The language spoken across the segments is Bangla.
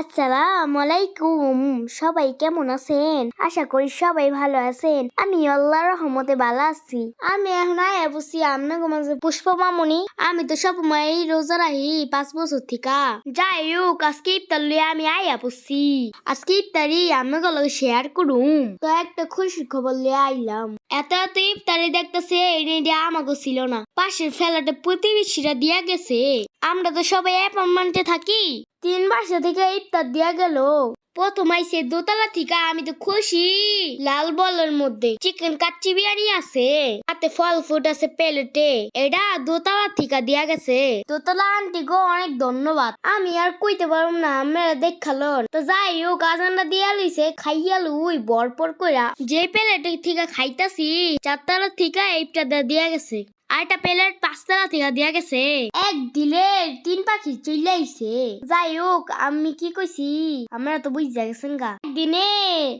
আসসালামু আলাইকুম। সবাই কেমন আছেন? আশা করি সবাই ভালো আছেন। আমি আল্লাহ রহমতে ভালো আছি। আমি এখন আয়া বসি আপনাকে পুষ্প মামুনি আমি তো সব সময় রোজা রাহি পাঁচ বছর থেকে। যাই হোক, আজকে ইফতার লিয়ে আমি আয়া বসছি আজকে ইফতারি আপনাকে লগে শেয়ার করুম। তো একটা খুশির খবর লিয়ে আইলাম। এত এত ইফতারি দেখতেছে এটা আমাকে ছিল না। পাশের ফেলাটা প্রতিবেশীরা দিয়া গেছে। আমরা তো সবাই অ্যাপার্টমেন্টে থাকি। তিন মাসে থেকে ইফতার দিয়া গেল। প্রথম আইসে দোতলা থেকে আমি তো খুশি। লাল বলের মধ্যে চিকেন কাচ্চি বিরিয়ানি আছে হাতে ফল ফুড আছে প্লেটে। এটা দোতলা থেকে দিয়া গেছে। দোতলা আন্টি গো অনেক ধন্যবাদ। আমি আর কইতে পারুম না আমরা দেখালন। তো যাই হোক আজানটা দিয়া লইছে খাইয়া লুই বরপর কইরা যে প্লেটে থেকে খাইতাছি চারতলা থেকে ইফতার দিয়া গেছে। আর একটা প্লেট পাঁচতলা থেকে দিয়া গেছে। এক দিলে তিন পাখি চলে আইছে। যাই হোক, আমি কি কইছি? আমরা তো বুঝা গেছেন গা। দিনে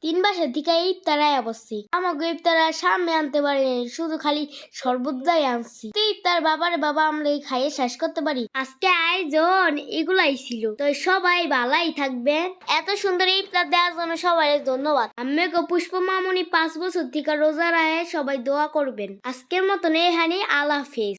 তিন বাসার থেকে ইফতার আয়া বসছি আমাকে ইফতার সামনে আনতে পারি শুধু খালি শরবত দাই আনছি। তো ইফতার বাবার বাবা আমরা এই খাইয়ে শেষ করতে পারি। আজকে আয়োজন এগুলাই ছিল। তো সবাই ভালাই থাকবেন। এত সুন্দর ইফতার দেওয়ার জন্য সবাই ধন্যবাদ। আমি পুষ্প মামুনি পাঁচ বছর থেকে রোজা রায় সবাই দোয়া করবেন। আজকের মতন এখানে আল্লাহ হাফেজ